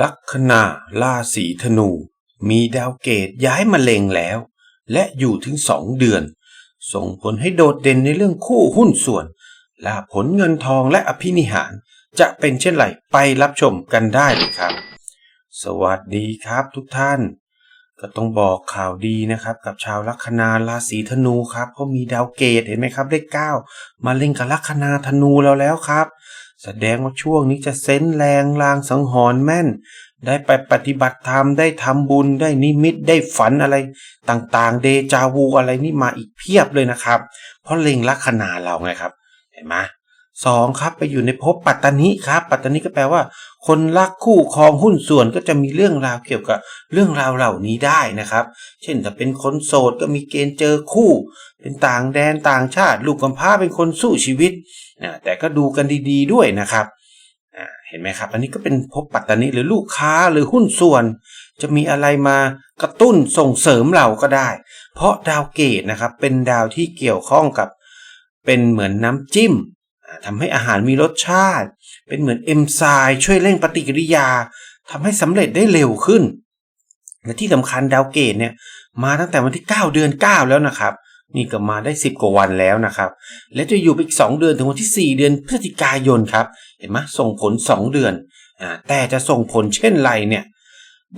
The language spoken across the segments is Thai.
ลัคนาราศีธนู มีดาวเกตย้ายมาเล็งแล้ว และอยู่ถึงสองเดือน ส่งผลให้โดดเด่นในเรื่องคู่หุ้นส่วนลาผลเงินทองและอภินิหาร จะเป็นเช่นไรไปรับชมกันได้เลยครับ สวัสดีครับทุกท่าน ก็ต้องบอกข่าวดีนะครับ กับชาวลัคนาราศีธนูครับเพรามีดาวเกตเห็นไหมครับเลขเก้ามาเล่งกับลัคนาธนูเราแล้วครับ แสดงว่าช่วงนี้จะเซนแรงลางสังหรณ์แม่น ได้ไปปฏิบัติธรรมได้ทำบุญได้นิมิตได้ฝันอะไร ต่างๆ เดจาวูอะไรนี่มาอีกเพียบเลยนะครับ เพราะเล็งลัคนาเราไงครับ เห็นไหม สองครับไปอยู่ในภพปัตตานิครับปัตตานิก็แปลว่า คนรักคู่ครองหุ้นส่วนก็จะมีเรื่องราวเกี่ยวกับเรื่องราวเหล่านี้ได้นะครับ เช่นถ้าเป็นคนโสดก็มีเกณฑ์เจอคู่ เป็นต่างแดนต่างชาติ ลูกกำพร้าเป็นคนสู้ชีวิตนะแต่ก็ดูกันดีๆด้วยนะครับเห็นไหมครับ อันนี้ก็เป็นภพปัตตานิหรือลูกค้าหรือหุ้นส่วน จะมีอะไรมากระตุ้นส่งเสริมเราก็ได้ เพราะดาวเกตนะครับเป็นดาวที่เกี่ยวข้องกับเป็นเหมือนน้ำจิ้ม อ่าทำให้อาหารมีรสชาติ เป็นเหมือนเอนไซม์ช่วยเร่งปฏิกิริยาทำให้สำเร็จได้เร็วขึ้น และที่สำคัญดาวเกตเนี่ยมาตั้งแต่วันที่ 9 เดือน 9 แล้วนะครับ นี่ก็มาได้ 10 กว่าวันแล้วนะครับ และจะอยู่ไปอีก 2 เดือนถึงวันที่ 4 เดือนพฤศจิกายนครับ เห็นไหมส่งผล 2 เดือนอ่าแต่จะส่งผลเช่นไรเนี่ย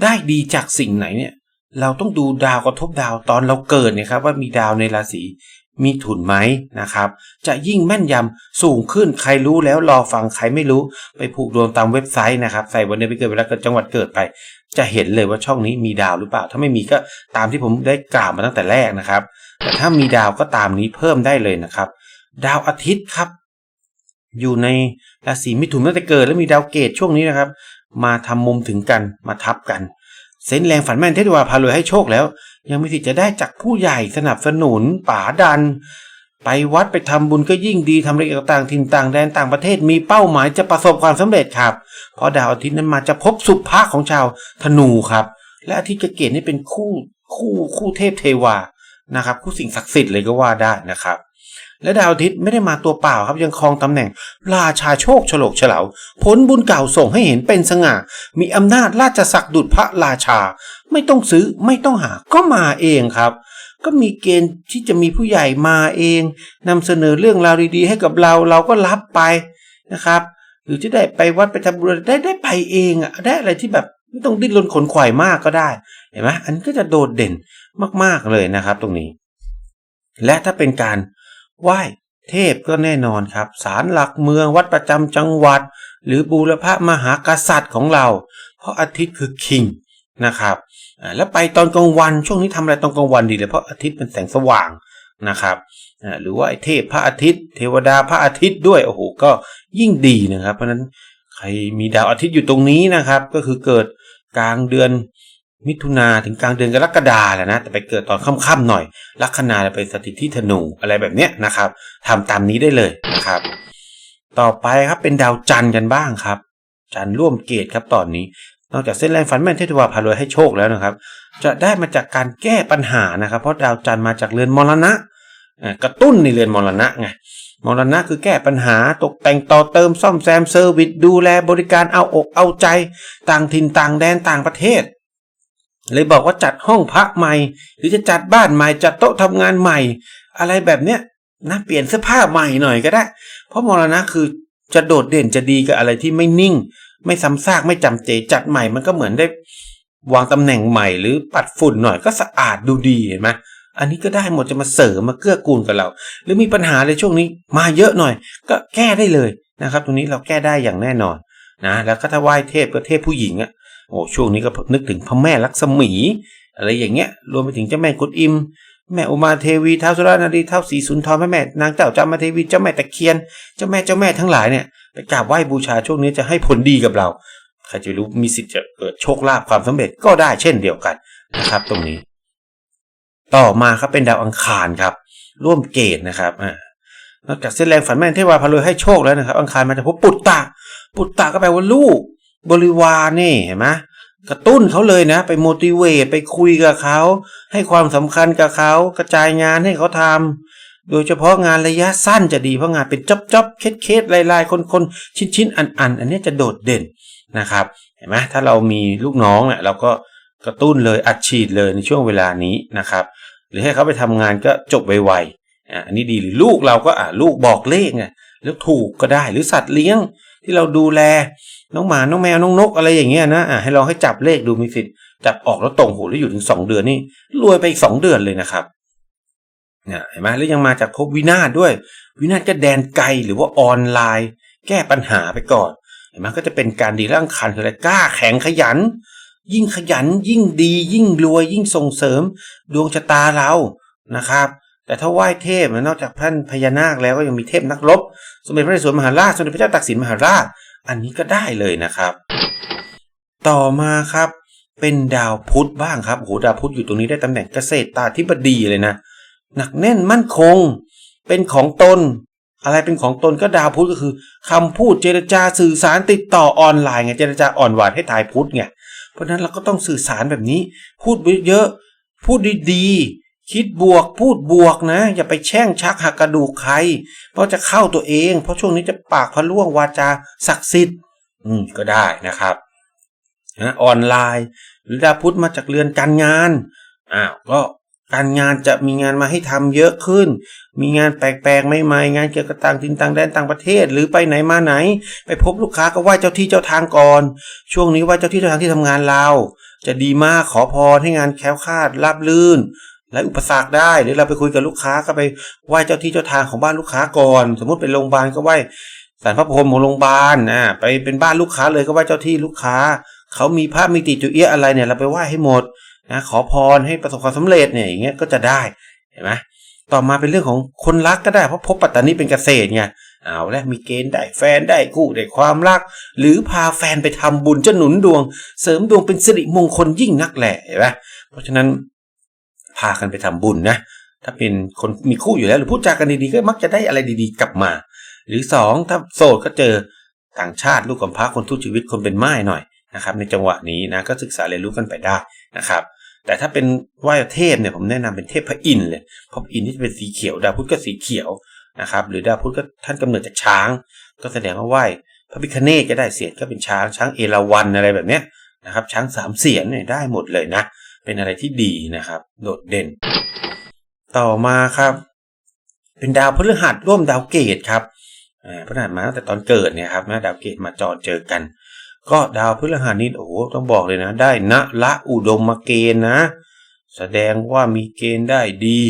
ได้ดีจากสิ่งไหนเนี่ยเราต้องดูดาวกระทบดาวตอนเราเกิดเนี่ยครับว่ามีดาวในราศี มีถุนไหมนะครับ จะยิ่งแม่นยำสูงขึ้นใครรู้แล้วรอฟังใครไม่รู้ไปผูกดวงตามเว็บไซต์นะครับใส่วันเดือนปีเกิดเวลาเกิดจังหวัดเกิดไป จะเห็นเลยว่าช่องนี้มีดาวหรือเปล่า ถ้าไม่มีก็ตามที่ผมได้กล่าวมาตั้งแต่แรกนะครับ แต่ถ้ามีดาวก็ตามนี้เพิ่มได้เลยนะครับ ดาวอาทิตย์ครับ อยู่ในราศีมิถุนตั้งแต่เกิดแล้วมีดาวเกตช่วงนี้นะครับ มาทำมุมถึงกันมาทับกัน เซนแรงฝันแม่นเทศวาพารวยให้โชคแล้ว ยังมีสิทธิ์จะได้จากผู้ใหญ่สนับสนุนป๋าดัน ไปวัดไปทำบุญก็ยิ่งดีทำอะไรต่างถิ่นต่างแดนต่างประเทศมีเป้าหมายจะประสบความสำเร็จครับ เพราะดาวอาทิตย์นั้นมาจะพบสุภาของชาวธนูครับ และอาทิตย์กบเกตนี่เป็นคู่คู่คู่เทพเทวานะครับ คู่สิ่งศักดิ์สิทธิ์เลยก็ว่าได้นะครับ และดาวอาทิตย์ไม่ได้มาตัวเปล่าครับยังครองตำแหน่ง ราชาโชคฉลกเฉลาผลบุญเก่าส่งให้เห็นเป็นสง่า มีอำนาจราชศักดิ์ดุจพระราชา ไม่ต้องซื้อไม่ต้องหาก็มาเองครับ ก็มีเกณฑ์ที่จะมีผู้ใหญ่มาเองนำเสนอเรื่องราวดีๆ ให้กับเราเราก็รับไปนะครับ หรือจะได้ไปวัดไปทำบุญได้ได้ไปเองอะได้อะไรที่แบบไม่ต้องดิ้นรนขนขวายมากก็ได้เห็นไหมอันก็จะโดดเด่นมากๆเลยนะครับ ตรงนี้ และถ้าเป็นการ ไหว้เทพก็แน่นอนครับศาลหลักเมืองวัดประจำจังหวัด หรือบูรพมหากษัตริย์ของเรา เพราะอาทิตย์คือคิงนะครับแล้วไปตอนกลางวันช่วงนี้ทำอะไรตอนกลางวันดีเลยเพราะอาทิตย์เป็นแสงสว่างนะครับหรือว่าไอ้เทพพระอาทิตย์ เทวดาพระอาทิตย์ด้วยโอ้โหก็ยิ่งดีนะครับ เพราะฉะนั้นใครมีดาวอาทิตย์อยู่ตรงนี้นะครับ ก็คือเกิดกลางเดือน มิถุนาถึงกลางเดือนกรกฎาแหละนะ แต่ไปเกิดตอนค่ำๆหน่อยลัคนาไปสถิตที่ธนูอะไรแบบเนี้ยนะครับทำตามนี้ได้เลยนะครับ ต่อไปครับเป็นดาวจันทร์กันบ้างครับ จันทร์ร่วมเกตครับตอนนี้ นอกจากเส้นแรงฝันแม่นเทพวาพารวยให้โชคแล้วนะครับ จะได้มาจากการแก้ปัญหานะครับ เพราะดาวจันทร์มาจากเรือนมรณะกระตุ้นในเรือนมรณะไงมรณะคือแก้ปัญหาตกแต่งต่อเติมซ่อมแซมเซอร์วิสดูแลบริการเอาอกเอาใจ ต่างถิ่นต่างแดนต่างประเทศ เลยบอกว่าจัดห้องพักใหม่ หรือจะจัดบ้านใหม่จัดโต๊ะทำงานใหม่ อะไรแบบเนี้ยนะเปลี่ยนเสื้อผ้าใหม่หน่อยก็ได้ เพราะมรณะคือจะโดดเด่นจะดีกับอะไรที่ไม่นิ่ง ไม่ซ้ำซากไม่จำเจจัดใหม่มันก็เหมือนได้วางตำแหน่งใหม่หรือปัดฝุ่นหน่อยก็สะอาดดูดีเห็นไหมอันนี้ก็ได้หมดจะมาเสริมมาเกื้อกูลกับเรา หรือมีปัญหาในช่วงนี้มาเยอะหน่อย ก็แก้ได้เลยนะครับ ตรงนี้เราแก้ได้อย่างแน่นอนนะแล้วก็ถ้าไหว้เทพก็เทพผู้หญิงอะ โอ้ช่วงนี้ก็นึกถึงพระแม่ลักษมี อะไรอย่างเงี้ย รวมไปถึงเจ้าแม่กุดอิม แม่อุมาเทวีเท้าสุรานารีเท้าศรีสุนทรแม่แม่นางเจ้าจามาเทวีเจ้าแม่ตะเคียน เจ้าแม่เจ้าแม่ทั้งหลายเนี่ยไปกราบไหว้บูชาช่วงนี้จะให้ผลดีกับเราใครจะรู้มีสิทธิ์จะเกิดโชคลาภความสำเร็จก็ได้เช่นเดียวกันนะครับ ตรงนี้ ต่อมาครับเป็นดาวอังคารครับ ร่วมเกตนะครับอ่านอกจากเส้นแรงฝันแม่นเทวาพารวยให้โชคแล้วนะครับ อังคารมันจะพบปุตตะ ปุตตะก็แปลว่าลูก บริวารนี่เห็นไหมกระตุ้นเขาเลยนะ ไปโมดิเวตไปคุยกับเขา ให้ความสำคัญกับเขากระจายงานให้เขาทำโดยเฉพาะงานระยะสั้นจะดีเพราะงานเป็นจ๊อบจ๊อบเคสเคสลายลายคนคนชิ้นชิ้นอันอันอันนี้จะโดดเด่นนะครับ เห็นไหมถ้าเรามีลูกน้องเนี่ยเราก็กระตุ้นเลยอัดฉีดเลยในช่วงเวลานี้นะครับ หรือให้เขาไปทำงานก็จบไวๆอันนี้ดีหรือลูกเราก็อะลูกบอกเลขไงแล้วถูกก็ได้หรือสัตว์เลี้ยง ที่เราดูแล น้องหมา น้องแมว น้องนกอะไรอย่างเงี้ยนะอะให้ลองให้จับเลขดูมีสิทธิ์จับออกแล้วตรงโหแล้วอยู่ถึงสองเดือนนี่รวยไปอีกสองเดือนเลยนะครับเนี่ยเห็นไหมแล้วยังมาจากภพวินาศด้วย วินาศก็แดนไกลหรือว่าออนไลน์ แก้ปัญหาไปก่อนเห็นไหมก็จะเป็นการดีร่างคันคืออะไรกล้าแข็งขยัน ยิ่งขยันยิ่งดี ยิ่งรวยยิ่งส่งเสริม ดวงชะตาเรานะครับ แต่ถ้าไหว้เทพนอกจากท่านพญานาคแล้วก็ยังมีเทพนักรบ สมเด็จพระนเรศวรมหาราช สมเด็จพระเจ้าตากสินมหาราช อันนี้ก็ได้เลยนะครับ ต่อมาครับ เป็นดาวพุธบ้างครับโหดาวพุธอยู่ตรงนี้ได้ตำแหน่งเกษตรตาธิบดีเลยนะ หนักแน่นมั่นคง เป็นของตน อะไรเป็นของตนก็ดาวพุธก็คือคำพูดเจรจาสื่อสารติดต่อออนไลน์ไงเจรจาอ่อนหวานให้ทายพุธไง เพราะนั้นเราก็ต้องสื่อสารแบบนี้ พูดเยอะ พูดดีๆ คิดบวกพูดบวกนะ อย่าไปแช่งชักหักกระดูกใคร เพราะจะเข้าตัวเอง เพราะช่วงนี้จะปากพะล่วงวาจาศักดิ์สิทธิ์ อืมก็ได้นะครับนะออนไลน์ หรือดาพุธมาจากเรือนการงานอ้าวก็การงานจะมีงานมาให้ทำเยอะขึ้น มีงานแปลกๆใหม่ๆงานเกี่ยวกับต่างถิ่นต่างแดนต่างประเทศ หรือไปไหนมาไหน ไปพบลูกค้าก็ไหว้เจ้าที่เจ้าทางก่อน ช่วงนี้ไหว้เจ้าที่เจ้าทางที่ทำงานเรา จะดีมากขอพรให้งานแคล้วคลาดราบลื่น และอุปสรรคได้หรือเราไปคุยกับลูกค้าก็ไปไหว้เจ้าที่เจ้าทางของบ้านลูกค้าก่อน สมมติเป็นโรงพยาบาลก็ไหว้สารพระพรหมของโรงพยาบาลอ่าไปเป็นบ้านลูกค้าเลยก็ไหว้เจ้าที่ลูกค้า เขามีภาพมีติจุเอียะอะไรเนี่ยเราไปไหว้ให้หมดนะขอพรให้ประสบความสำเร็จเนี่ยอย่างเงี้ยก็จะได้เห็นไหมต่อมาเป็นเรื่องของคนรักก็ได้เพราะพบปัตตานีเป็นเกษตรไงเอาแล้วมีเกณฑ์ได้แฟนได้คู่ได้ความรัก หรือพาแฟนไปทำบุญจะหนุนดวง เสริมดวงเป็นสิริมงคลยิ่งนักแหละเห็นไหมเพราะฉะนั้น พากันไปทำบุญนะ ถ้าเป็นคนมีคู่อยู่แล้ว หรือพูดจากันดีๆก็มักจะได้อะไรดีๆ กลับมา หรือสองถ้าโสดก็เจอต่างชาติลูกกำพร้าคนทุกชีวิตคนเป็นไม้หน่อยนะครับในจังหวะนี้นะก็ศึกษาเรียนรู้กันไปได้นะครับ แต่ถ้าเป็นไหว้เทพเนี่ยผมแนะนำเป็นเทพพระอินทร์เลยพระอินทร์ที่เป็นสีเขียวดาวพุธก็สีเขียวนะครับหรือดาวพุธก็ท่านกำเนิดจากช้าง ก็แสดงว่าไหว้พระพิคเนตก็ได้เสียงก็เป็นช้างช้างเอราวัณอะไรแบบเนี้ยนะครับช้างสามเสียนเนี่ยได้หมดเลยนะ เป็นอะไรที่ดีนะครับ โดดเด่น ต่อมาครับ เป็นดาวพฤหัสร่วมดาวเกตครับอ่าพฤหัสมาตั้งแต่ตอนเกิดเนี่ยครับนะดาวเกตมาจอเจอกัน ก็ดาวพฤหัสนี่โอ้โหต้องบอกเลยนะ ได้ณละอุดมมาเกณฑ์นะ แสดงว่ามีเกณฑ์ได้ดี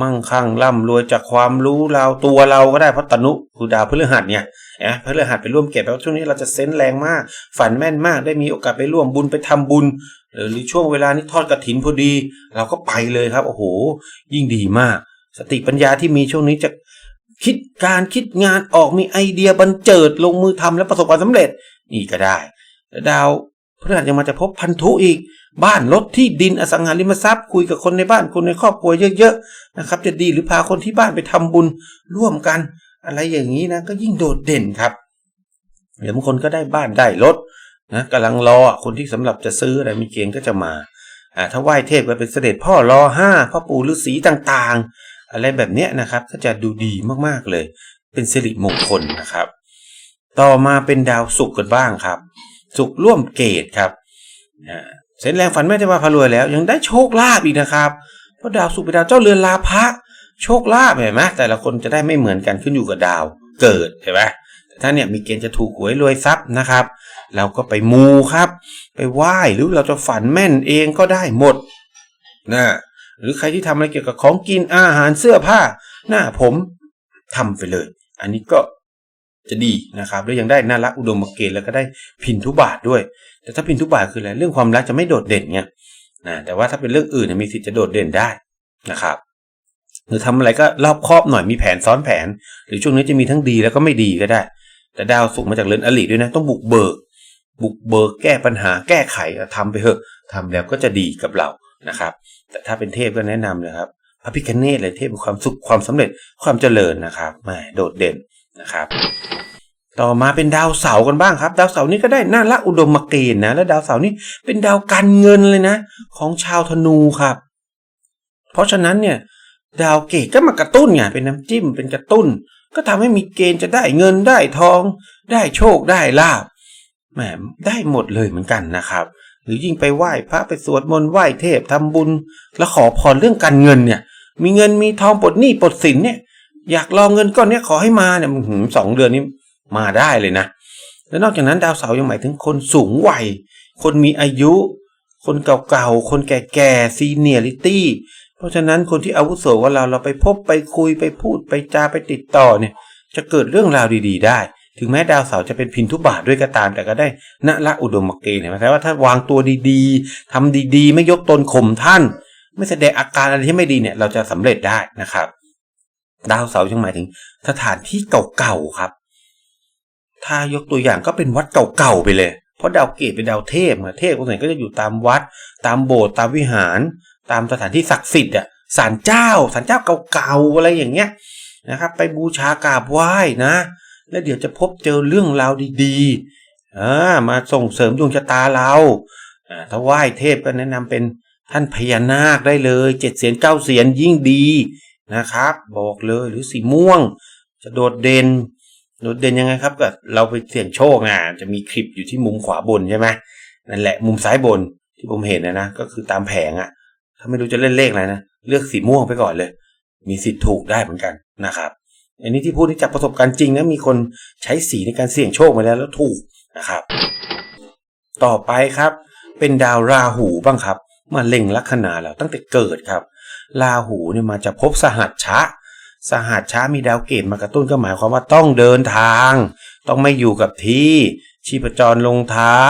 มั่งคั่งร่ำรวยจากความรู้เราตัวเราก็ได้เพราะตนุคือดาวพฤหัสเนี่ยนะพฤหัสไปร่วมเกตแปลว่าช่วงนี้เราจะเซนส์แรงมาก ฝันแม่นมากได้มีโอกาสไปร่วมบุญไปทำบุญ หรือช่วงเวลานี้ทอดกระถินพอดี เราก็ไปเลยครับ โอ้โห ยิ่งดีมาก สติปัญญาที่มีช่วงนี้จะคิดการคิดงานออกมีไอเดียบันเจิดลงมือทำและประสบความสำเร็จ นี่ก็ได้แล้วดาวพฤหัสยังมาจะพบพันธุอีก บ้านรถที่ดินอสังหาริมทรัพย์ คุยกับคนในบ้านคนในครอบครัวเยอะๆนะครับ จะดีหรือพาคนที่บ้านไปทำบุญร่วมกัน อะไรอย่างนี้นะก็ยิ่งโดดเด่นครับเดี๋ยวบางคนก็ได้บ้านได้รถ นะกำลังรอคนที่สำหรับจะซื้ออะไรมีเกณฑ์ก็จะมาอ่าถ้าไหว้เทพก็เป็นเสด็จพ่อรอห้าพ่อปู่ฤาษีต่างๆ อะไรแบบเนี้ยนะครับก็จะดูดีมากๆเลย เป็นสิริมงคลนะครับ ต่อมาเป็นดาวศุกร์กันบ้างครับศุกร์ร่วมเกตครับอ่าเส้นแรงฝันแม่เทวาพารวยแล้ว ยังได้โชคลาภอีกนะครับเพราะดาวศุกร์เป็นดาวเจ้าเรือนลาภะโชคลาภเห็นไหมแต่ละคนจะได้ไม่เหมือนกันขึ้นอยู่กับดาวเกิดเห็นไหม แต่ถ้าเนี่ยมีเกณฑ์จะถูกหวยรวยทรัพย์นะครับ เราก็ไปมูครับ ไปไหว้หรือเราจะฝันแม่นเองก็ได้หมดนะหรือใครที่ทำอะไรเกี่ยวกับของกินอาหารเสื้อผ้า หน้าผมทำไปเลย อันนี้ก็จะดีนะครับแล้วยังได้น่ารักอุดมเกณฑ์แล้วก็ได้พินทุบาทด้วย แต่ถ้าพินทุบาทคืออะไรเรื่องความรักจะไม่โดดเด่นไงนะแต่ว่าถ้าเป็นเรื่องอื่นเนยมีสิทธิ์จะโดดเด่นได้นะครับหรือทำอะไรก็รอบครอบหน่อยมีแผนซ้อนแผน หรือช่วงนี้จะมีทั้งดีแล้วก็ไม่ดีก็ได้ แต่ดาวสุกมาจากเรือนอลิด้วยนะ ต้องบุกเบิก บุกเบิกแก้ปัญหาแก้ไขทำไปเถอะทำแล้วก็จะดีกับเรานะครับ แต่ถ้าเป็นเทพก็แนะนำเลยครับพระพิคเนตเลยเทพความสุขความสำเร็จความเจริญนะครับแหมโดดเด่นนะครับ ต่อมาเป็นดาวเสาร์กันบ้างครับ ดาวเสาร์นี่ก็ได้น่าละอุดมเกณฑ์นะและดาวเสาร์นี่เป็นดาวการเงินเลยนะ ของชาวธนูครับ เพราะฉะนั้นเนี่ยดาวเกตก็มากระตุ้นไงเป็นน้ำจิ้มเป็นกระตุ้น ก็ทำให้มีเกณฑ์จะได้เงินได้ทอง ได้โชคได้ลาบแหมได้หมดเลยเหมือนกันนะครับ หรือยิ่งไปไหว้พระไปสวดมนต์ไหว้เทพทำบุญ แล้วขอพรเรื่องการเงินเนี่ย มีเงินมีทองปลดหนี้ปลดสินเนี่ย อยากลองเงินก้อนนี้ขอให้มาเนี่ยหือสองเดือนนี้มาได้เลยนะ แล้วนอกจากนั้นดาวเสาร์ยังหมายถึงคนสูงวัย คนมีอายุ คนเก่าๆ คนแก่ๆซีเนียริตี้ เพราะฉะนั้นคนที่อาวุโสกว่าเราเราไปพบไปคุยไปพูดไปจาไปติดต่อเนี่ย จะเกิดเรื่องราวดี ๆ ได้ ถึงแม้ดาวเสาร์จะเป็นพินทุบาทด้วยก็ตาม แต่ก็ได้ณละอุดมเกณฑ์เห็นไหมครับว่าถ้าวางตัวดีๆทำดีๆ ไม่ยกตนข่มท่าน ไม่แสดงอาการอะไรที่ไม่ดีเนี่ยเราจะสำเร็จได้นะครับ ดาวเสาร์ยังหมายถึง สถานที่เก่าๆครับ ถ้ายกตัวอย่างก็เป็นวัดเก่าๆไปเลยเพราะดาวเกตเป็นดาวเทพอะเทพคนไหนก็จะอยู่ตามวัด ตามโบสถ์ตามวิหาร ตามสถานที่ศักดิ์สิทธิ์อะศาลเจ้าศาลเจ้าเก่าๆอะไรอย่างเงี้ยนะครับ ไปบูชากราบไหว้นะ แล้วเดี๋ยวจะพบเจอเรื่องราวดีๆอ่ามาส่งเสริมดวงชะตาเราอ่าถ้าไหว้เทพก็แนะนำเป็นท่านพญานาคได้เลยเจ็ดเสียนเก้าเสียนยิ่งดีนะครับ บอกเลยหรือสีม่วง จะโดดเด่นโดดเด่นยังไงครับก็เราไปเสี่ยงโชคนะจะมีคลิปอยู่ที่มุมขวาบนใช่ไหมนั่นแหละมุมซ้ายบนที่ผมเห็นนะนะก็คือตามแผงอะถ้าไม่รู้จะเล่นเลขอะไรนะเลือกสีม่วงไปก่อนเลย มีสิทธิ์ถูกได้เหมือนกันนะครับ อันนี้ที่พูดนี่จากประสบการณ์จริงนะมีคนใช้สีในการเสี่ยงโชคมาแล้วแล้วถูกนะครับ ต่อไปครับ เป็นดาวราหูบ้างครับมาเล็งลัคนาเราตั้งแต่เกิดครับ ราหูเนี่ยมาจะพบสหัสชะ สหัสช้ามีดาวเกตมากระตุ้นก็หมายความว่าต้องเดินทาง ต้องไม่อยู่กับที่ชีพจรลงเท้า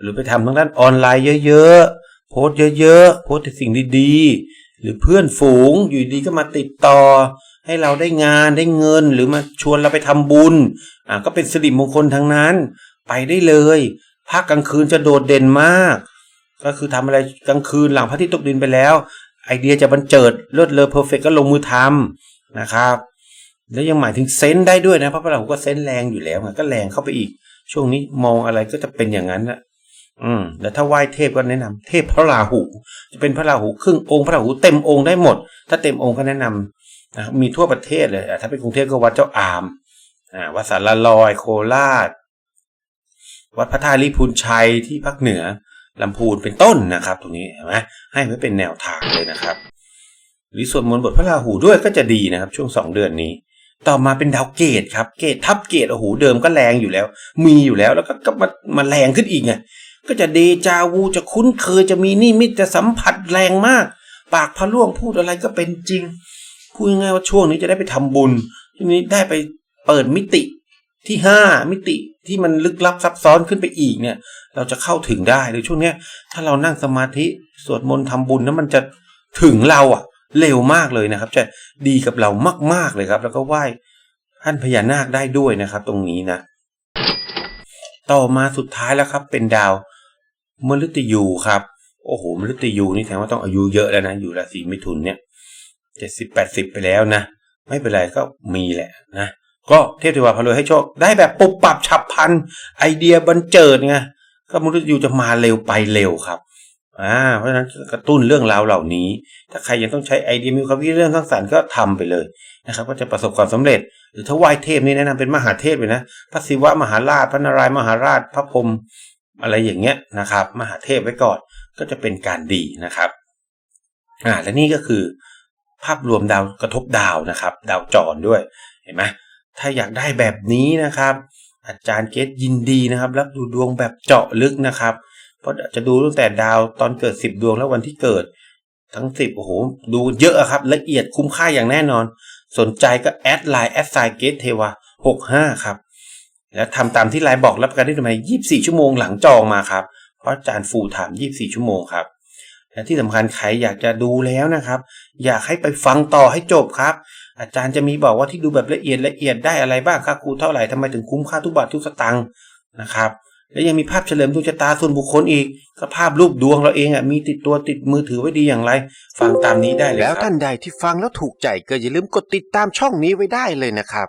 หรือไปทำทางด้านออนไลน์เยอะๆ โพสเยอะๆ โพสแต่สิ่งดีๆ หรือเพื่อนฝูงอยู่ดีก็มาติดต่อ ให้เราได้งานได้เงินหรือมาชวนเราไปทำบุญ อ่าก็เป็นสิริมงคลทั้งนั้น ไปได้เลยภาคกลางคืนจะโดดเด่นมาก ก็คือทำอะไรกลางคืนหลังพระอาทิตย์ตกดินไปแล้ว ไอเดียจะบันเจิดเลิศเลอเพอร์เฟกก็ลงมือทำนะครับ แล้วยังหมายถึงเซนได้ด้วยนะเพราะพระราหูก็เซนแรงอยู่แล้วก็แรงเข้าไปอีก ช่วงนี้มองอะไรก็จะเป็นอย่างนั้นนะ อืมแล้วถ้าไหว้เทพก็แนะนำเทพพระราหู จะเป็นพระราหูครึ่งองค์พระราหูเต็มองค์ได้หมด ถ้าเต็มองค์ก็แนะนำนะมีทั่วประเทศเลยถ้าเป็นกรุงเทพก็วัดเจ้าอามอ่าวัดสารลอย โคราช วัดพระธาตุลิพูนชัยที่ภาคเหนือลำพูนเป็นต้นนะครับ ตรงนี้เห็นไหมให้ไว้เป็นแนวทางเลยนะครับ หรือสวดมนต์บทพระราหูด้วยก็จะดีนะครับ ช่วงสองเดือนนี้ ต่อมาเป็นดาวเกตครับ เกตทับเกตโอ้โหเดิมก็แรงอยู่แล้ว มีอยู่แล้วแล้วก็ก็มามาแรงขึ้นอีกไง ก็จะเดจาวูจะคุ้นเคยจะมีนิมิตจะสัมผัสแรงมาก ปากพะล่วงพูดอะไรก็เป็นจริง พูดง่ายๆว่าช่วงนี้จะได้ไปทำบุญทีนี้ได้ไปเปิดมิติที่ห้ามิติที่มันลึกลับซับซ้อนขึ้นไปอีกเนี่ย เราจะเข้าถึงได้ในช่วงเนี้ยถ้าเรานั่งสมาธิสวดมนต์ทำบุญนั้นมันจะถึงเราอะเร็วมากเลยนะครับ จะดีกับเรามาก ๆเลยครับ แล้วก็ไหว้ท่านพญานาคได้ด้วยนะครับ ตรงนี้นะ ต่อมาสุดท้ายแล้วครับ เป็นดาว มฤตยูครับ โอ้โหมฤตยูนี่แสดงว่าต้องอายุเยอะแล้วนะ อยู่ราศีมิถุนเนี่ยเจ็ดสิบแปดสิบไปแล้วนะ ไม่เป็นไรก็มีแหละนะ ก็เทพเทวาพารวยให้โชค ได้แบบปุบปับฉับพลัน ไอเดียบันเจิดไง ก็มฤตยูจะมาเร็วไปเร็วครับอ่าเพราะฉะนั้นกระตุ้นเรื่องราวเหล่านี้ ถ้าใครยังต้องใช้ไอเดียมีความคิดเรื่องสร้างสรรค์ก็ทำไปเลยนะครับ ก็จะประสบความสำเร็จ หรือถ้าไหว้เทพนี่แนะนำเป็นมหาเทพเลยนะพระศิวะมหาราชพระนารายณ์มหาราชพระพรหม อะไรอย่างเงี้ยนะครับ มหาเทพไว้ก่อนก็จะเป็นการดีนะครับอ่าและนี่ก็คือ ภาพรวมดาวกระทบดาวนะครับ ดาวจรด้วยเห็นไหมถ้าอยากได้แบบนี้นะครับ อาจารย์เกตยินดีนะครับรับดูดวงแบบเจาะลึกนะครับ เพราะจะดูตั้งแต่ดาวตอนเกิด 10 ดวงแล้ววันที่เกิด ทั้ง 10โอ้โหดูเยอะครับละเอียดคุ้มค่าอย่างแน่นอน สนใจก็แอดไลน์แอดไซเกตเทวา65 ครับ แล้วทำตามที่ไลน์บอกรับประกันได้ทำไม24 ชั่วโมงหลังจองมาครับ เพราะอาจารย์ฟูลไทม์24 ชั่วโมงครับและที่สำคัญใครอยากจะดูแล้วนะครับ อยากให้ไปฟังต่อให้จบครับ อาจารย์จะมีบอกว่าที่ดูแบบละเอียดละเอียดได้อะไรบ้างค่าครูเท่าไหร่ทำไมถึงคุ้มค่าทุกบาททุกสตางค์นะครับ และยังมีภาพเฉลิมดวงชะตาส่วนบุคคลอีกก็ภาพรูปดวงเราเองอะมีติดตัวติดมือถือไว้ดีอย่างไร ฟังตามนี้ได้เลยแล้วท่านใดที่ฟังแล้วถูกใจก็อย่าลืมกดติดตามช่องนี้ไว้ได้เลยนะครับ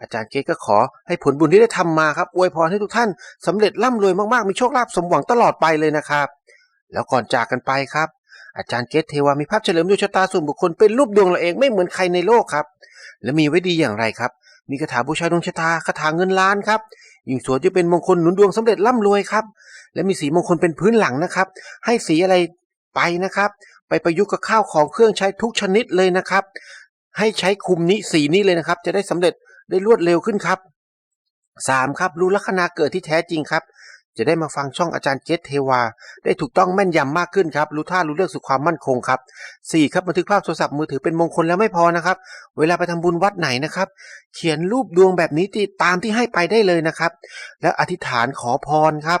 อาจารย์เกตก็ขอให้ผลบุญที่ได้ทำมาครับอวยพรให้ทุกท่านสำเร็จร่ำรวยมากๆ มีโชคลาภสมหวังตลอดไปเลยนะครับ แล้วก่อนจากกันไปครับ อาจารย์เกตเทวามีภาพเฉลิมดวงชะตาส่วนบุคคลเป็นรูปดวงเราเองไม่เหมือนใครในโลกครับ และมีไว้ดีอย่างไรครับ มีคาถาบูชาดวงชะตาคาถาเงินล้านครับยิ่งสวยจะเป็นมงคลหนุนดวงสำเร็จร่ำรวยครับ และมีสีมงคลเป็นพื้นหลังนะครับ ให้สีอะไรไปนะครับ ไปประยุกต์กับข้าวของเครื่องใช้ทุกชนิดเลยนะครับ ให้ใช้คุมนี้สีนี้เลยนะครับ จะได้สำเร็จ ได้รวดเร็วขึ้นครับสามครับ รู้ลัคนาเกิดที่แท้จริงครับ จะได้มาฟังช่องอาจารย์เกตเทวา ได้ถูกต้องแม่นยำมากขึ้นครับ รู้ท่ารู้เรื่องสู่ความมั่นคงครับสี่ครับบันทึกภาพโทรศัพท์มือถือเป็นมงคลแล้วไม่พอนะครับ เวลาไปทำบุญวัดไหนนะครับ เขียนรูปดวงแบบนี้ตามที่ให้ไปได้เลยนะครับ แล้วอธิษฐานขอพรครับ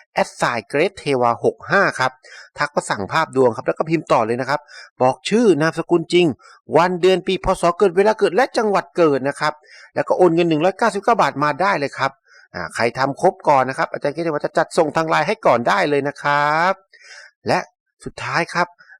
แอดสายเกรดเทวา65 ครับ ทักมาสั่งภาพดวงครับ แล้วก็พิมพ์ต่อเลยนะครับ บอกชื่อนามสกุลจริง วันเดือนปีพศเกิดเวลาเกิดและจังหวัดเกิดนะครับ แล้วก็โอนเงิน 199 บาทมาได้เลยครับใครทำครบก่อนนะครับ อาจารย์เกรดเทวาจะจัดส่งทางไลน์ให้ก่อนได้เลยนะครับ และสุดท้ายครับ